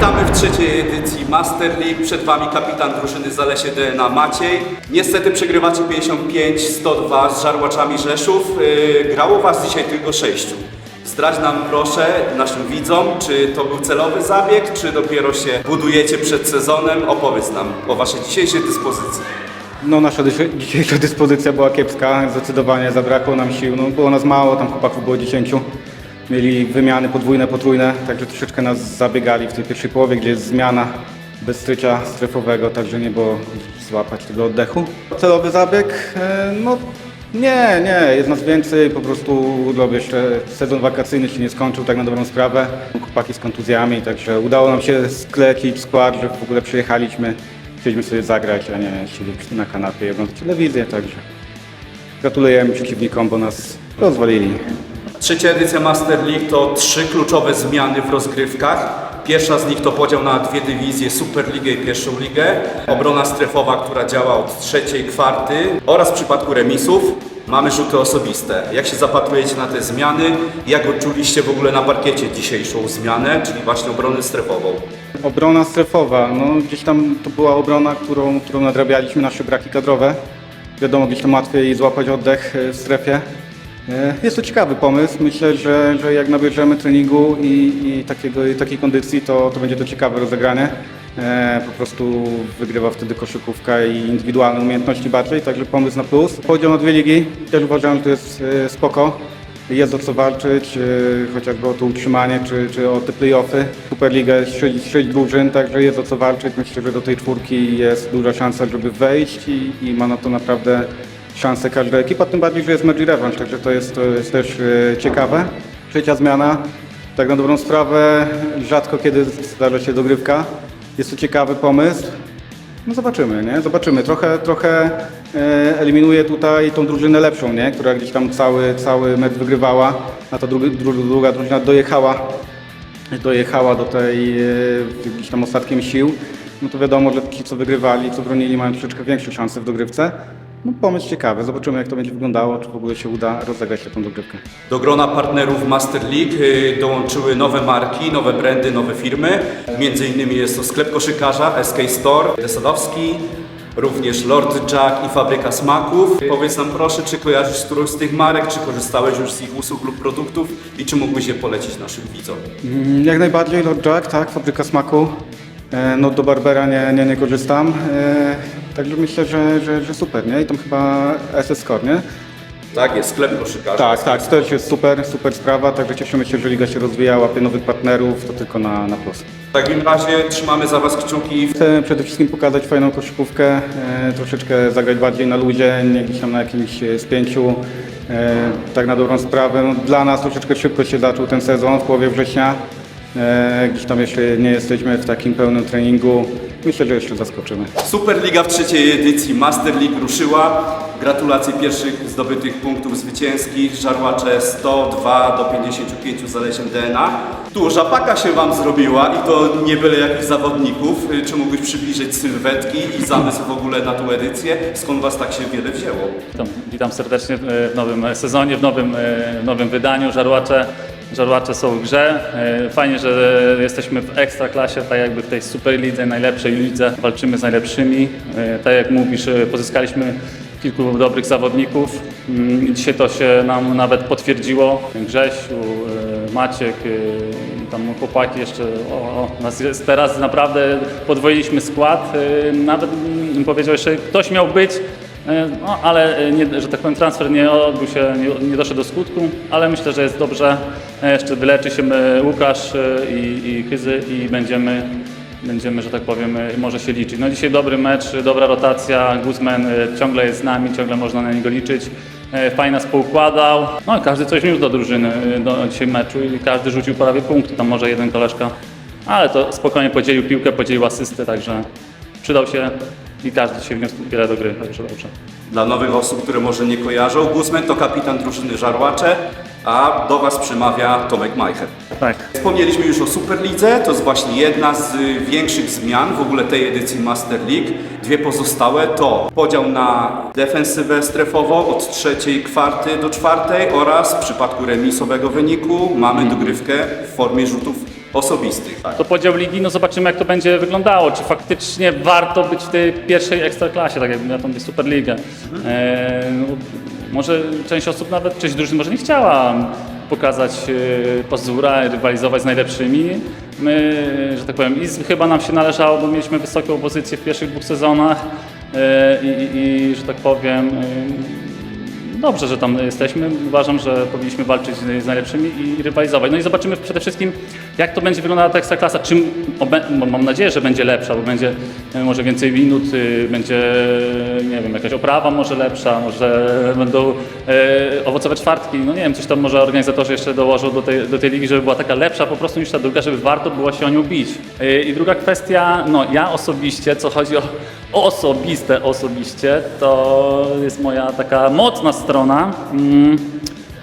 Witamy w trzeciej edycji Master League. Przed Wami kapitan drużyny Zalesie DNA Maciej. Niestety przegrywacie 55-102 z żarłaczami Rzeszów. Yy, Grało Was dzisiaj tylko sześciu. Zdradź nam proszę, naszym widzom, czy to był celowy zabieg, czy dopiero się budujecie przed sezonem. Opowiedz nam o Waszej dzisiejszej dyspozycji. No nasza dzisiejsza dyspozycja była kiepska, zdecydowanie zabrakło nam sił. No, było nas mało, tam chłopaków było 10. Mieli wymiany podwójne, potrójne, także troszeczkę nas zabiegali w tej pierwszej połowie, gdzie jest zmiana bez strycia strefowego, także nie było złapać tego oddechu. Celowy zabieg? E, No nie, nie, jest nas więcej, po prostu urlop jeszcze sezon wakacyjny się nie skończył, tak na dobrą sprawę. Chłopaki z kontuzjami, także udało nam się sklecić skład, że w ogóle przyjechaliśmy. Chcieliśmy sobie zagrać, a nie siedzieć na kanapie i oglądać telewizję, także gratulujemy przeciwnikom, bo nas rozwalili. Trzecia edycja Master League to trzy kluczowe zmiany w rozgrywkach. Pierwsza z nich to podział na dwie dywizje, Superligę i pierwszą ligę. Obrona strefowa, która działa od trzeciej kwarty oraz w przypadku remisów mamy rzuty osobiste. Jak się zapatrujecie na te zmiany? Jak odczuliście w ogóle na parkiecie dzisiejszą zmianę, czyli właśnie obronę strefową? Obrona strefowa, no gdzieś tam to była obrona, którą, którą nadrabialiśmy nasze braki kadrowe. Wiadomo, gdzieś tam łatwiej złapać oddech e, w strefie. E, Jest to ciekawy pomysł. Myślę, że, że jak nabierzemy treningu i, i takiego, i takiej kondycji, to, to będzie to ciekawe rozegranie. E, po prostu wygrywa wtedy koszykówka i indywidualne umiejętności bardziej, także pomysł na plus. Podział na dwie ligi, też uważam, że to jest e, spoko. Jest o co walczyć, chociażby o to utrzymanie, czy, czy o te playoffy. Superliga jest 6, 6 drużyn, także jest o co walczyć. Myślę, że do tej czwórki jest duża szansa, żeby wejść i, i ma na to naprawdę szansę każda ekipa, tym bardziej, że jest mecz i rewanż, także to jest, to jest też yy, ciekawe. Trzecia zmiana, tak na dobrą sprawę, rzadko kiedy zdarza się dogrywka. Jest to ciekawy pomysł. No zobaczymy, nie? Zobaczymy. Trochę, trochę e, eliminuje tutaj tą drużynę lepszą, nie? Która gdzieś tam cały, cały mecz wygrywała, a ta druga drużyna dojechała, dojechała do tej e, gdzieś tam ostatkiem sił. No to wiadomo, że ci, co wygrywali, co bronili, mają troszeczkę większe szanse w dogrywce. No pomysł ciekawy. Zobaczymy, jak to będzie wyglądało, czy w ogóle się uda rozegrać taką dogrywkę. Do grona partnerów Master League y, dołączyły nowe marki, nowe brandy, nowe firmy. Między innymi jest to sklep koszykarza SK Store, Desadowski, również Lord Jack i Fabryka Smaków. Powiedz nam proszę, czy kojarzysz z którąś z tych marek, czy korzystałeś już z ich usług lub produktów i czy mógłbyś je polecić naszym widzom? Mm, Jak najbardziej Lord Jack, tak, fabryka smaku. E, No do Barbera nie, nie, nie korzystam. Także myślę, że, że, że super, nie? I tam chyba SS Score, nie? Tak, jest sklep koszykarza. Tak, tak, to też jest super, super sprawa, także cieszymy się, że liga się rozwija, łapie nowych partnerów, to tylko na, na plus. W takim razie trzymamy za Was kciuki. Chcemy przede wszystkim pokazać fajną koszykówkę, e, troszeczkę zagrać bardziej na luzie, nie gdzieś tam na jakimś e, spięciu, e, tak na dobrą sprawę. No, dla nas troszeczkę szybko się zaczął ten sezon, w połowie września. E, gdzieś tam jeszcze nie jesteśmy w takim pełnym treningu. Myślę, że jeszcze zaskoczymy. Superliga w trzeciej edycji Master League ruszyła. Gratulacje pierwszych zdobytych punktów zwycięskich. Żarłacze 102 do 55 Zalesiem DNA. Duża paka się Wam zrobiła i to nie byle jakich zawodników. Y, Czy mógłbyś przybliżyć sylwetki i zamysł w ogóle na tą edycję? Skąd Was tak się wiele wzięło? Witam, witam serdecznie w nowym sezonie, w nowym, w nowym wydaniu. Żarłacze, żarłacze są w grze. Fajnie, że jesteśmy w ekstraklasie, tak jakby w tej superlidze, najlepszej lidze. Walczymy z najlepszymi. Tak jak mówisz, pozyskaliśmy kilku dobrych zawodników. Mm, Dzisiaj to się nam nawet potwierdziło. Grzesiu, Maciek, tam chłopaki jeszcze, o, o, nas jest teraz naprawdę podwoiliśmy skład. Nawet bym powiedział jeszcze, ktoś miał być, E, No, ale e, nie, że tak powiem, transfer nie odbył się, nie, nie doszedł do skutku, ale myślę, że jest dobrze. E, Jeszcze wyleczy się e, Łukasz e, i, i Kyzy i będziemy, będziemy, że tak powiem, e, może się liczyć. No dzisiaj dobry mecz, dobra rotacja, Guzman e, ciągle jest z nami, ciągle można na niego liczyć. E, Fajnie nas poukładał. No każdy coś niósł do drużyny e, do dzisiaj meczu i każdy rzucił prawie punkt, tam może jeden koleżka. Ale to spokojnie podzielił piłkę, podzielił asystę, także przydał się i każdy się wniósł wiele do gry, także dobrze. Dla nowych osób, które może nie kojarzą, Guzman to kapitan drużyny Żarłacze, a do Was przemawia Tomek Majcher. Tak. Wspomnieliśmy już o Superlidze, to jest właśnie jedna z y, większych zmian w ogóle tej edycji Master League. Dwie pozostałe to podział na defensywę strefową od trzeciej kwarty do czwartej oraz w przypadku remisowego wyniku mamy dogrywkę w formie rzutów osobistych. Tak. To podział ligi, no zobaczymy jak to będzie wyglądało. Czy faktycznie warto być w tej pierwszej ekstraklasie, tak jak na tą Superligę. E, no, może część osób nawet, część drużyn może nie chciała pokazać e, pazura, rywalizować z najlepszymi. My, że tak powiem, i chyba nam się należało, bo mieliśmy wysoką pozycję w pierwszych dwóch sezonach e, i, i, i że tak powiem, e, Dobrze, że tam jesteśmy. Uważam, że powinniśmy walczyć z najlepszymi i rywalizować. No i zobaczymy przede wszystkim, jak to będzie wyglądała ta ekstraklasa. Czym, mam nadzieję, że będzie lepsza, bo będzie może więcej minut, y, będzie, nie wiem, jakaś oprawa może lepsza, może będą e, owocowe czwartki. No nie wiem, coś tam może organizatorzy jeszcze dołożą do tej, do tej ligi, żeby była taka lepsza po prostu niż ta druga, żeby warto było się o nią bić. E, I druga kwestia, no ja osobiście, co chodzi o osobiste osobiście, to jest moja taka mocna strona. Mm,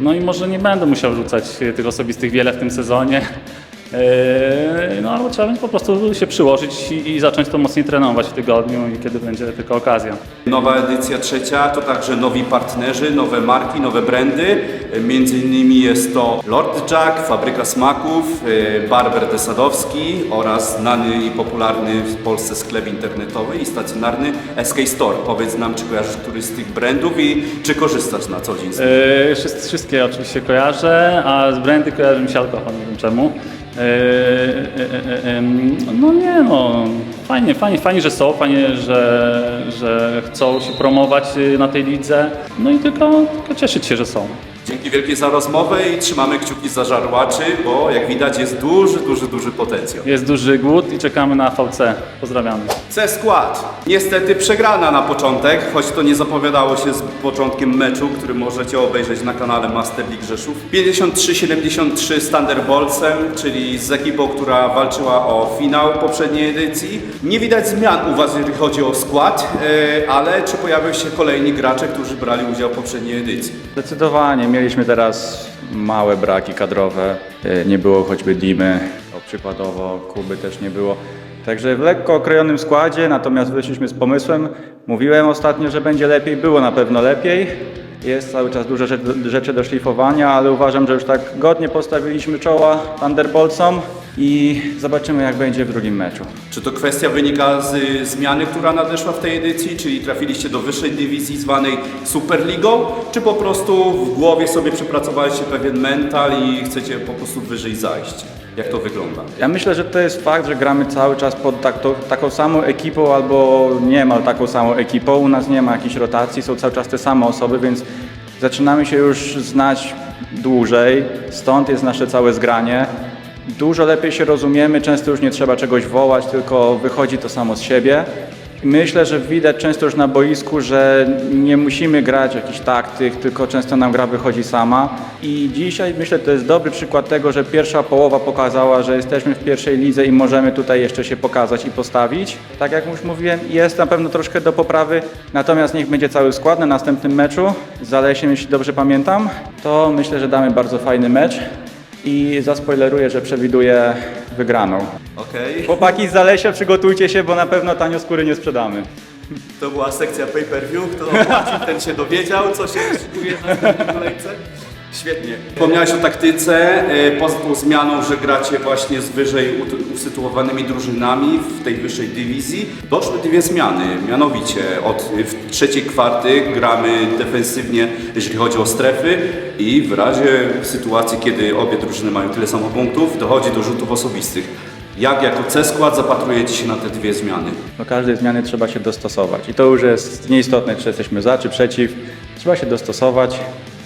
No i może nie będę musiał rzucać e, tych osobistych wiele w tym sezonie. E, No albo trzeba będzie po prostu się przyłożyć i, i zacząć to mocniej trenować w tygodniu i kiedy będzie tylko okazja. Nowa edycja trzecia to także nowi partnerzy, nowe marki, nowe brandy. Między innymi jest to Lord Jack, Fabryka Smaków, e, Barber Desadowski oraz znany i popularny w Polsce sklep internetowy i stacjonarny SK Store. Powiedz nam, czy kojarzysz któryś z tych brandów i czy korzystasz na co dzień z nich? E, wszyscy- Wszystkie oczywiście kojarzę, a z brandy kojarzy mi się alkohol, nie wiem czemu. E, e, e, No nie no, fajnie, fajnie, fajnie, że są, fajnie, że, że chcą się promować y, na tej lidze. No i tylko, tylko cieszyć się, że są. Dzięki wielkie za rozmowę i trzymamy kciuki za żarłaczy, bo jak widać jest duży, duży, duży potencjał. Jest duży głód i czekamy na VC. Pozdrawiamy. C skład. Niestety przegrana na początek, choć to nie zapowiadało się z początkiem meczu, który możecie obejrzeć na kanale Master League Rzeszów. 53-73 z Thunderboltsem, czyli z ekipą, która walczyła o finał poprzedniej edycji. Nie widać zmian u Was, jeżeli chodzi o skład, e, ale czy pojawią się kolejni gracze, którzy brali udział w poprzedniej edycji? Zdecydowanie mieliśmy teraz małe braki kadrowe. E, Nie było choćby Dimy, o przykładowo Kuby też nie było. Także w lekko okrojonym składzie, natomiast wyszliśmy z pomysłem. Mówiłem ostatnio, że będzie lepiej, było na pewno lepiej. Jest cały czas dużo rzeczy do szlifowania, ale uważam, że już tak godnie postawiliśmy czoła Thunderboltsom i zobaczymy jak będzie w drugim meczu. Czy to kwestia wynika z zmiany, która nadeszła w tej edycji, czyli trafiliście do wyższej dywizji zwanej Superligą, czy po prostu w głowie sobie przepracowaliście pewien mental i chcecie po prostu wyżej zajść? Jak to wygląda? Ja myślę, że to jest fakt, że gramy cały czas pod tak, to, taką samą ekipą albo niemal taką samą ekipą. U nas nie ma jakichś rotacji, są cały czas te same osoby, więc zaczynamy się już znać dłużej. Stąd jest nasze całe zgranie. Dużo lepiej się rozumiemy, często już nie trzeba czegoś wołać, tylko wychodzi to samo z siebie. Myślę, że widać często już na boisku, że nie musimy grać jakiś taktyk, tylko często nam gra wychodzi sama. I dzisiaj myślę, to jest dobry przykład tego, że pierwsza połowa pokazała, że jesteśmy w pierwszej lidze i możemy tutaj jeszcze się pokazać i postawić. Tak jak już mówiłem, jest na pewno troszkę do poprawy, natomiast niech będzie cały skład na następnym meczu. Z Zalesiem, jeśli dobrze pamiętam, to myślę, że damy bardzo fajny mecz i zaspoileruję, że przewiduję wygraną. Okej, Chłopaki z Zalesia, przygotujcie się, bo na pewno tanio skóry nie sprzedamy. to była sekcja pay-per-view. Kto opłacił, ten się dowiedział, co się szykuje w następnej kolejce. Świetnie. Wspomniałeś o taktyce, e, poza tą zmianą, że gracie właśnie z wyżej usytuowanymi drużynami w tej wyższej dywizji. Doszły dwie zmiany, mianowicie od w trzeciej kwarty gramy defensywnie, jeżeli chodzi o strefy i w razie sytuacji, kiedy obie drużyny mają tyle samo punktów, dochodzi do rzutów osobistych. Jak jako C-skład zapatrujecie się na te dwie zmiany? Do każdej zmiany trzeba się dostosować. I to już jest nieistotne, czy jesteśmy za, czy przeciw. Trzeba się dostosować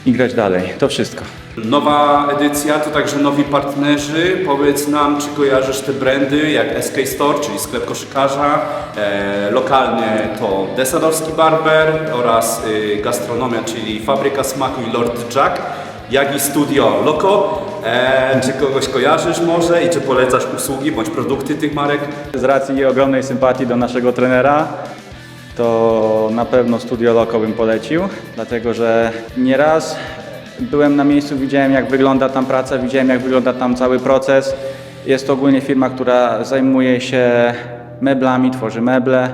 i grać dalej. To wszystko. Nowa edycja to także nowi partnerzy. Powiedz nam, czy kojarzysz te brandy jak SK Store, czyli sklep koszykarza, e, lokalnie to Desadowski Barber oraz y, gastronomia, czyli Fabryka Smaku i Lord Jack, jak i Studio Loco. E, czy kogoś kojarzysz może i czy polecasz usługi bądź produkty tych marek? Z racji ogromnej sympatii do naszego trenera, to na pewno Studio Loco bym polecił, dlatego że nieraz byłem na miejscu, widziałem jak wygląda tam praca, widziałem jak wygląda tam cały proces. Jest to ogólnie firma, która zajmuje się meblami, tworzy meble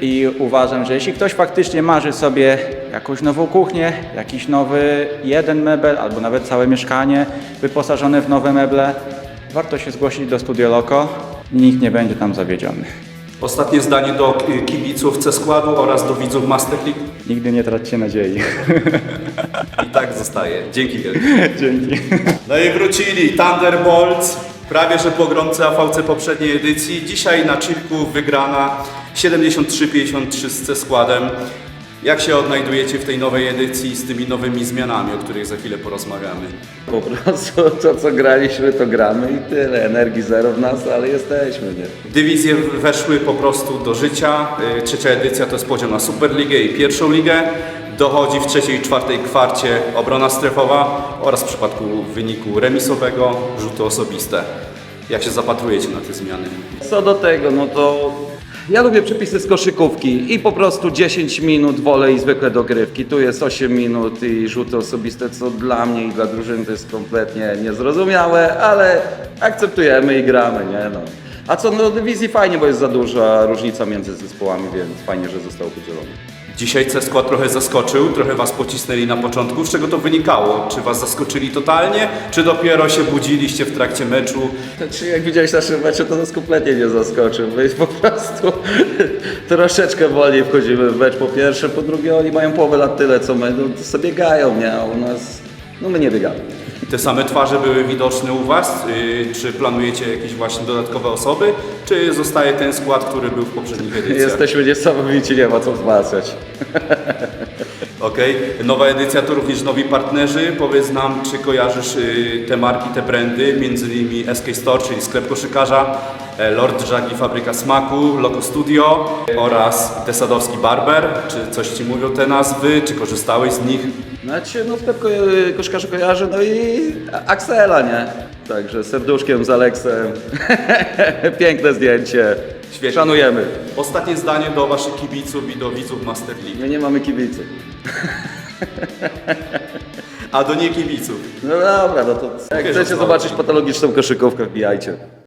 i uważam, że jeśli ktoś faktycznie marzy sobie jakąś nową kuchnię, jakiś nowy jeden mebel albo nawet całe mieszkanie wyposażone w nowe meble, warto się zgłosić do Studio Loco. Nikt nie będzie tam zawiedziony. Ostatnie zdanie do ki- kibiców C-Składu oraz do widzów Master League. Nigdy nie traćcie nadziei. I tak zostaje. Dzięki wielkie. Dzięki. No i wrócili Thunderbolts, prawie że pogromcy AVC poprzedniej edycji. Dzisiaj na chillku wygrana 73-53 z C-Składem. Jak się odnajdujecie w tej nowej edycji z tymi nowymi zmianami, o których za chwilę porozmawiamy? Po prostu to, co graliśmy, to gramy i tyle. Energii zero w nas, ale jesteśmy, nie? Dywizje weszły po prostu do życia. Y, Trzecia edycja to jest podział na Superligę i pierwszą ligę. Dochodzi w trzeciej i czwartej kwarcie obrona strefowa oraz w przypadku wyniku remisowego rzuty osobiste. Jak się zapatrujecie na te zmiany? Co do tego, no to ja lubię przepisy z koszykówki i po prostu 10 minut wolę i zwykłe dogrywki. Tu jest 8 minut i rzuty osobiste, co dla mnie i dla drużyny to jest kompletnie niezrozumiałe, ale akceptujemy i gramy, nie no. A co do dywizji fajnie, bo jest za duża różnica między zespołami, więc fajnie, że został podzielony. Dzisiaj C-Skład trochę zaskoczył, trochę Was pocisnęli na początku. Z czego to wynikało? Czy Was zaskoczyli totalnie, czy dopiero się budziliście w trakcie meczu? Znaczy, jak widziałeś nasze mecze, to nas kompletnie nie zaskoczył. My po prostu troszeczkę wolniej wchodzimy w mecz po pierwsze, po drugie oni mają połowę lat tyle co my, no sobie biegają, nie? A u nas, no my nie biegamy. Te same twarze były widoczne u Was? Yy, Czy planujecie jakieś właśnie dodatkowe osoby, czy zostaje ten skład, który był w poprzednich edycjach? Jesteśmy niesamowici, nie ma co wzmacniać. Okej. Nowa edycja to również nowi partnerzy. Powiedz nam, czy kojarzysz y, te marki, te brandy, między innymi SK Store, czyli sklep koszykarza, Lord Jagi Fabryka Smaku, Loco Studio oraz Desadowski Barber. Czy coś Ci mówią te nazwy, czy korzystałeś z nich? Znaczy, no sklep ko- koszkarzy kojarzy, no i Axela, nie? Także serduszkiem z Aleksem. Piękne zdjęcie. Świetnie. Szanujemy. Ostatnie zdanie do Waszych kibiców i do widzów Master League. My nie mamy kibiców. A do nie kibiców. No dobra, no to jak chcecie zobaczyć patologiczną koszykówkę, wbijajcie.